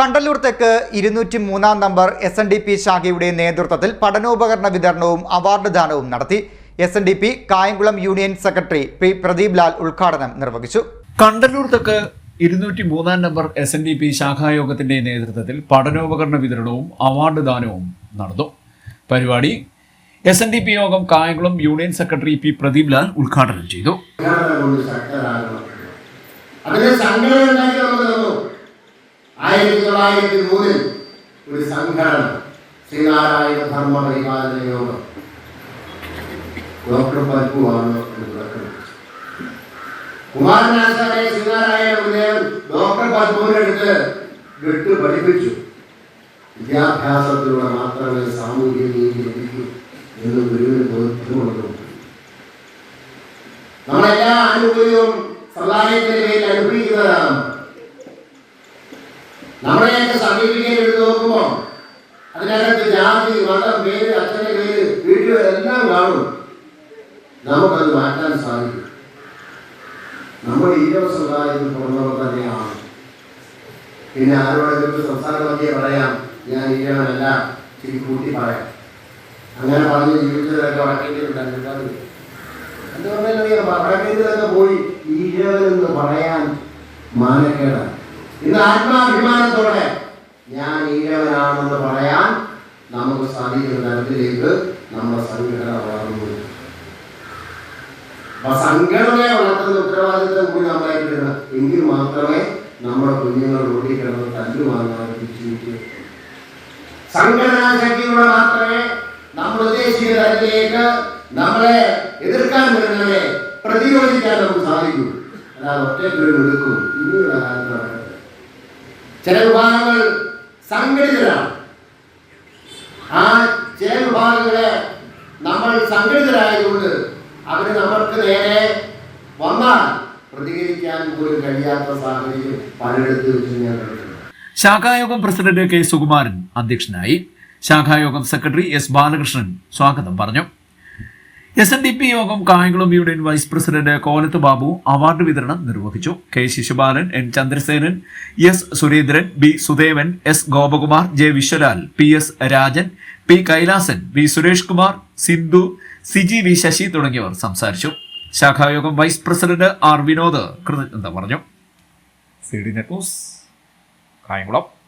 കണ്ടല്ലൂർ തെക്ക് ഇരുന്നൂറ്റി മൂന്നാം number S N D P ശാഖയുടെ നേതൃത്വത്തിൽ പഠനോപകരണ വിതരണവും അവാർഡ് ദാനവും നടത്തി. S N D P Kayamkulam union secretary P Pradeep Lal ഉദ്ഘാടനം നിർവഹിച്ചു. കണ്ടല്ലൂർ തെക്ക് ഇരുന്നൂറ്റി മൂന്നാം number S N D P ശാഖായോഗത്തിന്റെ നേതൃത്വത്തിൽ പഠനോപകരണ വിതരണവും അവാർഡ് ദാനവും നടന്നു. പരിപാടി എസ് എൻ ഡി പി യോഗം Kayamkulam union secretary P Pradeep Lal ഉദ്ഘാടനം ചെയ്തു. അതിനെ സംഘടന തൊള്ളായിരത്തി മൂന്നിൽ ഒരു സംഘടന ശ്രീനാരായണ ധർമ്മ പരിപാലന യോഗം. ഡോക്ടർ പൽപ്പുവാണ് കുമാരനാശാനെ ശ്രീനാരായണ ഗുരുദേവൻ ഡോക്ടർ പൽപ്പുവിനെ വിട്ടു പഠിപ്പിച്ചു. വിദ്യാഭ്യാസത്തിലൂടെ മാത്രമേ സാമൂഹ്യ നീതി ലഭിക്കൂ എന്ന് ഗുരുവിന് ബോധ്യമുള്ളതും. നമ്മളെല്ലാ ആനുകൂല്യവും സമുദായത്തിന്റെ പേരിൽ അനുഭവിക്കുന്നതാണ് അതിനകത്ത് ജാതി മതം പേര് അച്ഛന്റെ പേര് വീട്ടിൽ എല്ലാം കാണും. നമുക്കത് മാറ്റാൻ സാധിക്കും. നമ്മൾ ഈരവ സമുദായത്തിൽ പിറന്നവർ തന്നെയാണ്. പിന്നെ ആരോടെങ്കിലും സംസാരമൊക്കെ പറയാം. ഞാൻ ഈരവനല്ല ഇച്ചിരി കൂട്ടി പറയാം. അങ്ങനെ പറഞ്ഞ് ജീവിതത്തിലൊക്കെ വടക്കേണ്ടിയിട്ടുണ്ടായിരുന്നു എന്ന് പറഞ്ഞാൽ വടക്കേണ്ടിലൊക്കെ പോയി ഈരവനെന്ന് പറയാൻ മാനക്കേടാണ്. ഇന്ന് ആത്മാഭിമാനത്തോടെ ഞാൻ ഈഴവനാണെന്ന് പറയാൻ നമുക്ക് സാധിക്കുന്ന തരത്തിലേക്ക് നമ്മുടെ സംഘടന വളർന്നു. അപ്പൊ സംഘടനയെ വളർത്തുന്ന ഉത്തരവാദിത്വം കൂടി നമ്മളായിട്ടിരുന്ന എങ്കിൽ മാത്രമേ നമ്മുടെ കുഞ്ഞുങ്ങൾ കിടന്ന് തല്ലു വാങ്ങാൻ തിരിച്ചു സംഘടനാ ശക്തിയോടെ മാത്രമേ നമ്മൾ ഉദ്ദേശിക്കുന്ന തരത്തിലേക്ക് നമ്മളെ എതിർക്കാൻ വരുന്നവരെ പ്രതിരോധിക്കാൻ നമുക്ക് സാധിക്കൂ. അല്ലാതെ ഒറ്റയ്ക്കൊരു എടുക്കും ഇനിയുള്ള കാലത്ത് ചില വിഭാഗങ്ങൾ സംഘടിതരാണ്. ആ ചില വിഭാഗങ്ങളെ നമ്മൾ സംഘടിതരായതുകൊണ്ട് അവർ നമ്മൾക്ക് നേരെ വന്നാൽ പ്രതികരിക്കാൻ പോലും കഴിയാത്ത സാഹചര്യം പലയിടത്ത് വെച്ച് ശാഖായോഗം പ്രസിഡന്റ് കെ സുകുമാരൻ അധ്യക്ഷനായി. ശാഖായോഗം സെക്രട്ടറി എസ് ബാലകൃഷ്ണൻ സ്വാഗതം പറഞ്ഞു. എസ് എൻ ഡി പി യോഗം Kayamkulam union vice president Kolath Babu award വിതരണം നിർവഹിച്ചു. K Sisupalan N Chandrasenan S Surendran B Sudevan S Gopakumar J Viswalal P S Rajan P Kailasan V Suresh Kumar Sindhu Siji V Sasi തുടങ്ങിയവർ സംസാരിച്ചു. ശാഖായോഗം vice president R Vinod കൃതജ്ഞത പറഞ്ഞു. കായംകുളം.